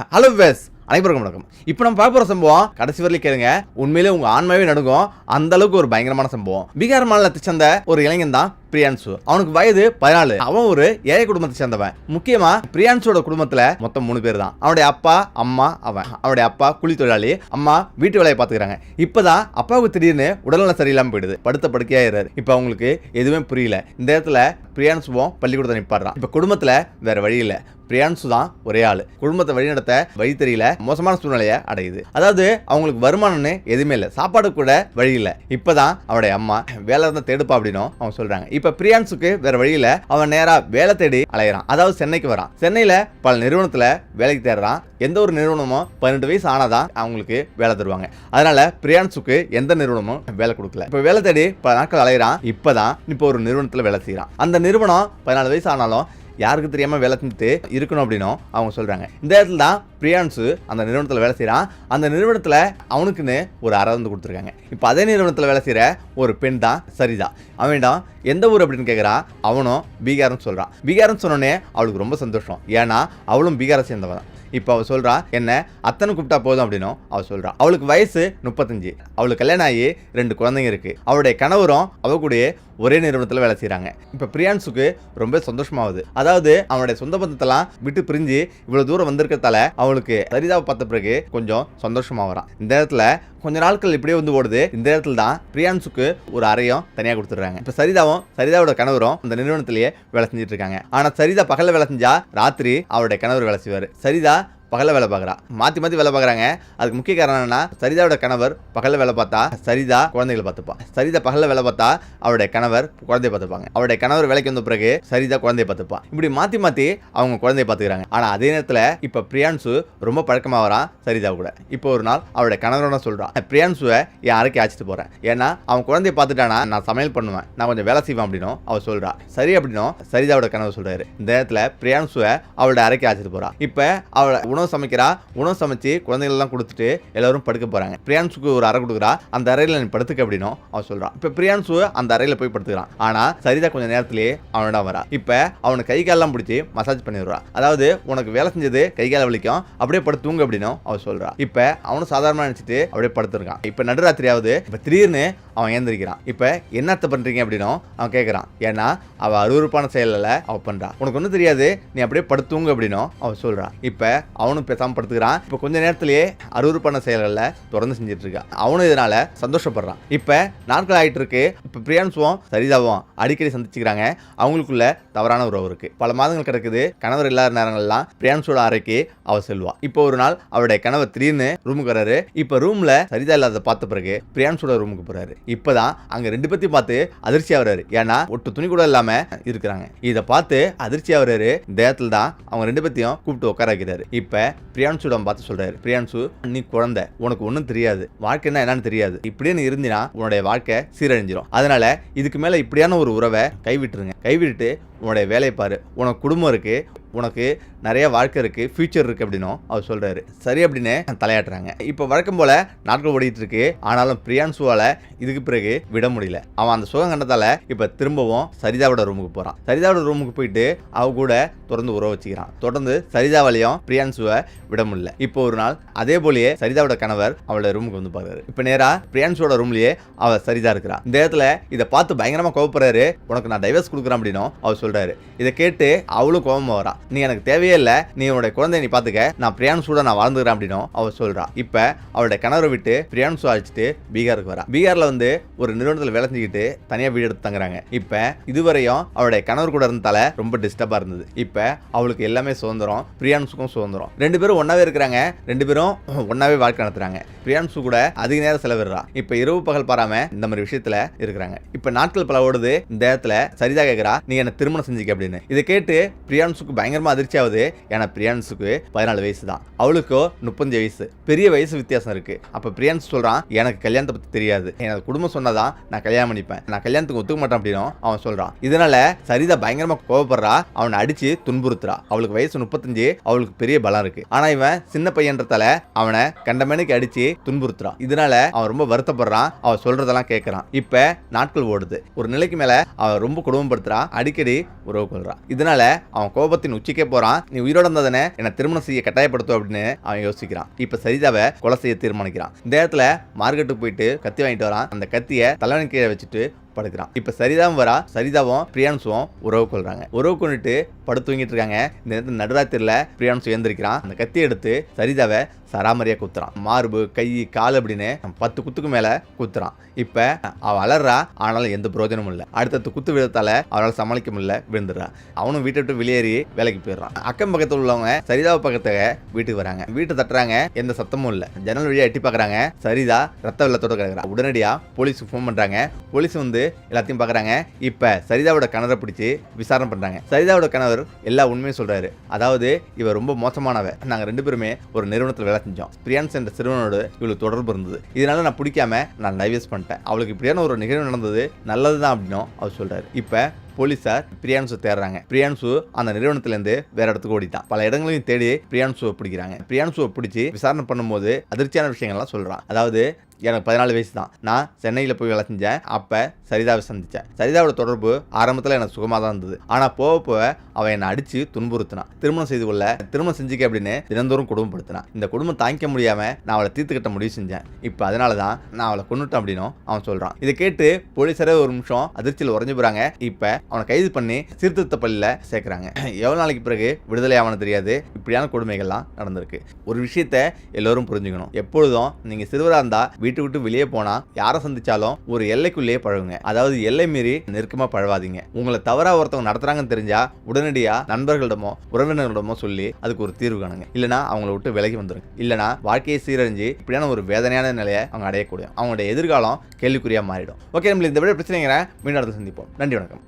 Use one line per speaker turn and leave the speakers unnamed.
Hello ways அனைவருக்கும் வணக்கம். இப்போ நம்ம பார்க்க போகிற சம்பவம் கடைசி வரையிலும் கேளுங்க. உண்மையிலே உங்க ஆன்மாவே நடுங்கும். அந்த அளவுக்கு ஒரு பயங்கரமான சம்பவம். பீகார் மாநிலத்தை சேர்ந்த ஒரு இளைஞன் தான் பிரியான்சு. அவனுக்கு வயது பதினாலு. அவன் ஒரு ஏழை குடும்பத்தை சேர்ந்தவன். முக்கியமா பிரியான்சோட குடும்பத்துல மொத்தம் மூணு பேர் தான். அவனுடைய அப்பா அம்மா அவன். அவனுடைய அப்பா கூலி தொழிலாளி. அம்மா வீட்டு வேலையை பாத்துக்கிறாங்க இப்பதான் அப்பாவுக்கு திடீர்னு உடல்நல சரியில்லாம போயிடுது. படுத்த படுக்கையாயிராரு இப்போ அவங்களுக்கு எதுவுமே புரியல. இந்த இடத்துல பிரியான்சுவும் பள்ளிக்கூடத்தை நிப்பாடுறான். இப்போ குடும்பத்துல வேற வழி இல்ல. பிரியான்சு தான் ஒரே ஆள். குடும்பத்தை வழிநடத்த வழி தெரியல. மோசமான சூழ்நிலையை அடையுது. அதாவது அவங்களுக்கு வருமானம்னு எதுவுமே இல்லை. சாப்பாடு கூட வழி இல்லை. இப்போதான் அவனுடைய அம்மா வேலை இருந்தால் தேடுப்பா அப்படின்னும் அவங்க சொல்கிறாங்க இப்ப பிரியான்சுக்கு வேற வழியில அவன் நேரா வேலை தேடி அலையிறான். அதாவது சென்னைக்கு வரான். சென்னையில பல நிறுவனத்துல வேலைக்கு தேடுறான். எந்த ஒரு நிறுவனமும் பதினெட்டு வயசு ஆனாதான் அவங்களுக்கு வேலை தருவாங்க. அதனால பிரியான்சுக்கு எந்த நிறுவனமும் வேலை கொடுக்கல. இப்ப வேலை தேடி பல நாட்கள் அலையிறான். இப்பதான் இப்போ ஒரு நிறுவனத்துல வேலை செய்யறான் அந்த நிறுவனம் பதினாலு வயசு ஆனாலும் யாருக்கு தெரியாமல் வேலை செஞ்சுட்டு இருக்கணும் அப்படின்னும் அவங்க சொல்கிறாங்க இந்த இடத்துல தான் பிரியான்சு அந்த நிறுவனத்தில் வேலை செய்கிறான் அந்த நிறுவனத்தில் அவனுக்குன்னு ஒரு அறை வந்து கொடுத்துருக்காங்க. இப்போ அதே நிறுவனத்தில் வேலை செய்கிற ஒரு பெண் தான் சரிதா. அவனிடம் எந்த ஊர் அப்படின்னு கேட்குறான் அவனும் பீகார்னு சொல்கிறான் பீகார்னு சொன்னோடனே அவளுக்கு ரொம்ப சந்தோஷம். ஏன்னா அவளும் பீகாரை சேர்ந்தவன் தான். இப்போ அவள் சொல்கிறா என்ன? அத்தனை கூப்பிட்டா போதும் அப்படின்னும் அவள் சொல்கிறா அவளுக்கு வயசு முப்பத்தஞ்சு. அவளுக்கு கல்யாணம் ஆகி ரெண்டு குழந்தைங்க இருக்குது அவளுடைய கணவரும் அவ கூடயே ஒரே நிறுவனத்தில் வேலை செய்கிறாங்க இப்போ பிரியான்ஸுக்கு ரொம்ப சந்தோஷமாகுது. அதாவது அவனுடைய சொந்த பந்தத்தெல்லாம் விட்டு பிரிஞ்சு இவ்வளோ தூரம் வந்திருக்கிறதால அவளுக்கு சரிதாவை பார்த்த பிறகு கொஞ்சம் சந்தோஷமாக வரான் இந்த இடத்துல கொஞ்ச நாட்கள் இப்படியே வந்து ஓடுது. இந்த இடத்துல தான் பிரியான்ஸுக்கு ஒரு அறையும் தனியாக கொடுத்துட்றாங்க. இப்போ சரிதாவும் சரிதாவோட கணவரும் அந்த நிறுவனத்திலேயே வேலை செஞ்சுட்டு இருக்காங்க. ஆனால் சரிதா பகலில் வேலை செஞ்சா ராத்திரி அவருடைய கணவர் வேலை செய்வார். சரிதா பகலில் வேலை பார்க்குறா. மாற்றி மாற்றி வேலை பார்க்குறாங்க. அதுக்கு முக்கிய காரணம் என்னன்னா சரிதாவோட கணவர் பகலில் வேலை பார்த்தா சரிதா குழந்தைகளை பார்த்துப்பா. சரிதா பகலில் வேலை பார்த்தா அவருடைய கணவர் குழந்தைய பார்த்துப்பாங்க. அவருடைய கணவர் வேலைக்கு வந்த பிறகு சரிதா குழந்தைய பார்த்துப்பா. இப்படி மாற்றி மாற்றி அவங்க குழந்தைய பார்த்துக்கிறாங்க. ஆனால் அதே நேரத்தில் இப்போ பிரியான்சு ரொம்ப பழக்கமாக வரான் சரிதா கூட. இப்போ ஒரு நாள் அவருடைய கணவரோட சொல்கிறான் பிரியான்சுவை என் அரைக்கி அழைச்சிட்டு போகிறேன் ஏன்னா அவன் குழந்தைய பார்த்துட்டானா நான் சமையல் பண்ணுவேன். நான் கொஞ்சம் வேலை செய்வேன் அப்படின்னும் அவள் சொல்கிறா சரி அப்படின்னும் சரிதாவோட கணவர் சொல்கிறாரு இந்த நேரத்தில் பிரியான்சுவை அவளோட அரைக்கி அழைச்சிட்டு போகிறா இப்போ அவளை உணவு சமைக்கிறா உணவு சமைச்சு குழந்தைகளெல்லாம் கொடுத்துட்டு எல்லாரும் படுக்க போறாங்க. பிரியான்சுக்கு ஒரு அறை கொடுக்குறா அந்த அறையில் நீ படுத்துக்க அப்படின்னும் அவன் சொல்றான். இப்போ பிரியான்சு அந்த அறையில் போய் படுத்துக்கிறான். ஆனா சரிதா கொஞ்சம் நேரத்திலேயே அவனிடம் வரா. இப்போ அவனை கை காலெல்லாம் பிடிச்சி மசாஜ் பண்ணி அதாவது உனக்கு வேலை செஞ்சது கை கால வலிக்கும் அப்படியே படுத்து தூங்க அப்படின்னும் அவன் சொல்றா. இப்போ அவனும் சாதாரணமாக நினைச்சிட்டு அப்படியே படுத்துருக்கான். இப்போ நடுராத்திரியாவது இப்போ திடீர்னு அவன் ஏந்திரிக்கிறான். இப்போ என்னத்த பண்ணுறீங்க அப்படின்னும் அவன் கேட்குறான் ஏன்னா அவள் அருவருப்பான செயலில் அவள் பண்ணுறா உனக்கு ஒன்றும் தெரியாது நீ அப்படியே படுத்துங்க அப்படின்னும் அவன் சொல்கிறான் இப்போ அவனும் பேசாமல் படுத்துக்கிறான். இப்போ கொஞ்ச நேரத்திலேயே அருவருப்பான செயல்களில் தொடர்ந்து செஞ்சுட்டு அவனும் இதனால் சந்தோஷப்படுறான். இப்போ நாட்கள் ஆகிட்டு இருக்கு இப்போ பிரியான்சுவும் சரிதாவும். அடிக்கடி சந்திச்சுக்கிறாங்க. அவங்களுக்குள்ள தவறான உறவு இருக்குது பல மாதங்கள் கிடக்குது. கணவர் இல்லாத நேரங்கள்லாம் பிரியான்சோட அறைக்கு அவள் செல்வா. இப்போ ஒரு நாள் அவருடைய கணவர் திடீர்னு ரூமுக்கு வராரு இப்போ ரூமில் சரிதா இல்லாத பார்த்த பிறகு பிரியான்சோட ரூமுக்கு போகிறாரு இப்பதான் அங்க ரெண்டு பேர்த்தையும் பார்த்து அதிர்ச்சி ஆகுறாரு. ஏன்னா ஒட்டு துணி கூட இல்லாம இருக்கிறாங்க. இதை பார்த்து அதிர்ச்சி ஆகுறாரு. இந்த இடத்துல தான் அவங்க ரெண்டு பேர்த்தையும் கூப்பிட்டு உட்கார வைக்கிறாரு. இப்ப பிரியான்சுடம் பார்த்து சொல்றாரு. பிரியான்சு நீ குழந்தை. உனக்கு ஒன்றும் தெரியாது. வாழ்க்கைன்னா என்னன்னு தெரியாது. இப்படியே நீ இருந்தினா உன்னுடைய வாழ்க்கை சீரழிஞ்சிரும். அதனால இதுக்கு மேல இப்படியான ஒரு உறவை கைவிட்டுருங்க. கைவிட்டுட்டு உன்னுடைய வேலையை பாரு. உனக்கு குடும்பம் இருக்குது உனக்கு நிறைய வாழ்க்கை இருக்குது ஃபியூச்சர் இருக்குது அப்படின்னும் அவர் சொல்கிறாரு சரி அப்படின்னு தலையாட்டுறாங்க. இப்போ வழக்கம் போல் நாட்கள் ஓடிட்டு இருக்கு. ஆனாலும் பிரியான்சுவால இதுக்கு பிறகு விட முடியல. அவன் அந்த சுகம் கண்டதால் இப்போ திரும்பவும் சரிதாவோட ரூமுக்கு போகிறான் சரிதாவோட ரூமுக்கு போயிட்டு அவ கூட தொடர்ந்து உறவு வச்சுக்கிறான். தொடர்ந்து சரிதாவாலையும் பிரியான்சுவை விட முடியல. இப்போ ஒரு நாள் அதே போலயே சரிதாவோட கணவர் அவளோட ரூமுக்கு வந்து பாக்குறாரு. இப்போ நேராக பிரியான்சுவோட ரூம்லேயே அவள் சரிதா இருக்கிறான் இந்த இடத்துல இதை பார்த்து பயங்கரமாக கோவப்படுறாரு. உனக்கு நான் டைவர்ஸ் கொடுக்குறேன் அப்படின்னும் அவர் சொல்றாரு. இதை கேட்டு அவளும் கோவமா வரா. நீ எனக்கு தேவையே இல்லை. நீ உன்னுடைய குழந்தைய நீ பார்த்துக்க நான் பிரியான்சூட நான் வாழ்ந்துக்கிறேன் அப்படின்னும் அவள் சொல்றா. இப்போ அவளுடைய கணவரை விட்டு பிரியான்சு அழைச்சிட்டு பீகாருக்கு வரா. பீகார்ல வந்து ஒரு நிறுவனத்தில் வேலை செஞ்சுக்கிட்டு தனியாக வீடு எடுத்து தங்குறாங்க. இப்போ இதுவரையும் அவளுடைய கணவர் கூட இருந்தால ரொம்ப டிஸ்டர்பாக இருந்தது. இப்போ அவளுக்கு எல்லாமே சுதந்திரம். பிரியான்ஸுக்கும் சுதந்திரம். ரெண்டு பேரும் ஒன்றாவே இருக்கிறாங்க. ரெண்டு பேரும் ஒன்றாவே வாழ்க்கை நடத்துறாங்க. பிரியான்சு கூட அதிக நேரம் செலவிடுறா. இப்போ இரவு பகல் பாராம இந்த மாதிரி விஷயத்துல இருக்கிறாங்க. இப்போ நாட்கள் பல ஓடுது. இந்த இடத்துல சரிதா கேட்குறா நீ என்ன திருமணம் செஞ்சுக்க அப்படின்னு. இதை கேட்டு பிரியான்சுக்கு பயங்கரமா அதிர்ச்சி ஆகுது. ஏன்னா பிரியான்ஸுக்கு பதினாலு வயசு தான். அவளுக்கோ முப்பத்தஞ்சு வயசு. பெரிய வயசு வித்தியாசம் இருக்கு. அப்ப பிரியான்ஸ் சொல்றான் எனக்கு கல்யாணத்தை பத்தி தெரியாது. எனக்கு குடும்பம் சொன்னாதான் நான் கல்யாணம் பண்ணிப்பேன். நான் கல்யாணத்துக்கு ஒத்துக்க மாட்டேன் அப்படின்னும் அவன் சொல்றான். இதனால சரிதா பயங்கரமா கோவப்படுறா. அவனை அடிச்சு துன்புறுத்துறா. அவளுக்கு வயசு முப்பத்தஞ்சு. அவளுக்கு பெரிய பலம் இருக்கு. ஆனா இவன் சின்ன பையன்றதால அவனை கண்டமேனுக்கு அடிச்சு துன்புறுத்துறான் இதனால அவன் ரொம்ப வருத்தப்படுறான். அவன் சொல்றதெல்லாம் கேட்கறான் இப்ப நாட்கள் ஓடுது. ஒரு நிலைக்கு மேல அவன் ரொம்ப குடும்பப்படுத்துறான் அடிக்கடி உறவு கொள்றான் இதனால அவன் கோபத்தின் உச்சிக்கே போறான். நீ உயிரோட இருந்ததானே என்னை திருமணம் செய்ய கட்டாயப்படுத்தும் அப்படின்னு அவன் யோசிக்கிறான். இப்ப சரிதாவை கொலை செய்ய தீர்மானிக்கிறான். இந்த இடத்துல மார்க்கெட்டுக்கு போயிட்டு கத்தி வாங்கிட்டு வரான். அந்த கத்தியை தலைவன் கீழே வச்சுட்டு படுக்கிறான் இப்ப சரிதாவும் வரா சரிதாவும் பிரியான்சுவும் உறவு கொள்றாங்க. உறவு கொண்டுட்டு படுத்து தூங்கிட்டு இருக்காங்க. இந்த நேரத்தில் நடுராத்திரில பிரியான்சு எழுந்திருக்கிறான் அந்த கத்தி எடுத்து சரிதாவை சராமரியா குத்துறான். மார்பு கை கால் அப்படின்னு பத்து குத்துக்கு மேல குத்துறான். இப்ப அவ அலறா ஆனாலும் எந்த பிரயோஜனமும் இல்லை. அடுத்தடுத்து குத்து விழுத்தால அவரால் சமாளிக்க முடியல விழுந்துடுறான் அவனும் வீட்டை விட்டு வெளியேறி வேலைக்கு போயிடுறான். அக்கம் பக்கத்தில் உள்ளவங்க சரிதாவை பக்கத்துல வீட்டுக்கு வராங்க. வீட்டை தட்டுறாங்க எந்த சத்தமும் இல்லை. ஜன்னல் வழியா எட்டி பாக்குறாங்க. சரிதா ரத்த வெள்ளத்தோட கிடக்குறா. உடனடியா போலீஸுக்கு ஃபோன் பண்றாங்க. போலீஸ் வந்து எல்லாத்தையும் பார்க்குறாங்க. இப்போ சரிதாவோட கணவரை பிடிச்சி விசாரணை பண்ணுறாங்க சரிதாவோட கணவர் எல்லா உண்மையும் சொல்கிறாரு அதாவது இவர் ரொம்ப மோசமானவ. நாங்கள் ரெண்டு பேருமே ஒரு நிறுவனத்தில் வேலை செஞ்சோம். பிரியான்ஸ் என்ற சிறுவனோடு இவளுக்கு தொடர்பு இருந்தது. இதனால நான் பிடிக்காம நான் டைவர்ஸ் பண்ணிட்டேன். அவளுக்கு இப்படியான ஒரு நிகழ்வு நடந்தது நல்லதுதான் அப்படின்னும் அவர் சொல்கிறாரு இப்போ போலீஸார் பிரியான்சு தேடுறாங்க. பிரியான்சு அந்த நிறுவனத்திலேருந்து வேற இடத்துக்கு ஓடிட்டான். பல இடங்களையும் தேடி பிரியான்சுவை பிடிக்கிறாங்க. பிரியான்சுவை பிடிச்சி விசாரணை பண்ணும்போது அதிர்ச்சியான விஷயங்கள்லாம் சொல்கிறான் அதாவது எனக்கு பதினாலு வயசு தான். நான் சென்னையில் போய் வேலை செஞ்சேன் அப்போ சரிதாவை சந்தித்தேன் சரிதாவோட தொடர்பு ஆரம்பத்தில் எனக்கு சுகமாக தான் இருந்தது. ஆனால் போக போக அவன் என்னை அடித்து துன்புறுத்தினான். திருமணம் செய்து கொள்ள திருமணம் செஞ்சுக்க அப்படின்னு தினந்தோறும் குடும்பப்படுத்தினான். இந்த குடும்பம் தாங்கிக்க முடியாமல் நான் அவளை தீர்த்துக்கிட்ட முடிவு செஞ்சேன். இப்போ அதனால தான் நான் அவளை கொண்டுட்டேன் அப்படின்னும் அவன் சொல்கிறான் இதை கேட்டு போலீஸரே ஒரு நிமிஷம் அதிர்ச்சியில் உறைஞ்சு போகிறாங்க இப்போ அவனை கைது பண்ணி சீர்திருத்த பள்ளியில் சேர்க்குறாங்க. எவ்வளோ நாளைக்கு பிறகு விடுதலை ஆவணம் தெரியாது. இப்படியான கொடுமைகள்லாம் நடந்திருக்கு. ஒரு விஷயத்த எல்லோரும் புரிஞ்சுக்கணும். எப்பொழுதும் நீங்கள் சிறுவராக இருந்தால் வீட்டு விட்டு வெளியே போனால் யாரை சந்திச்சாலும் ஒரு எல்லைக்குள்ளேயே பழகுங்க. அதாவது எல்லை மீறி நெருக்கமாக பழவாதீங்க. உங்களை தவறாக ஒருத்தவங்க நடத்துறாங்கன்னு தெரிஞ்சா உடனடியாக நண்பர்களிடமோ உறவினர்களிடமோ சொல்லி அதுக்கு ஒரு தீர்வு காணுங்க. இல்லைனா அவங்கள விட்டு விலகி வந்துருங்க. இல்லைனா வாழ்க்கையை சீரழிஞ்சு இப்படியான ஒரு வேதனையான நிலையை அவங்க அடையக்கூடிய அவங்களுடைய எதிர்காலம் கேள்விக்குறியாக மாறிடும். ஓகே நம்மளுக்கு இந்த விட பிரச்சனைங்கிற மீண்டும் அடுத்து சந்திப்போம். நன்றி வணக்கம்.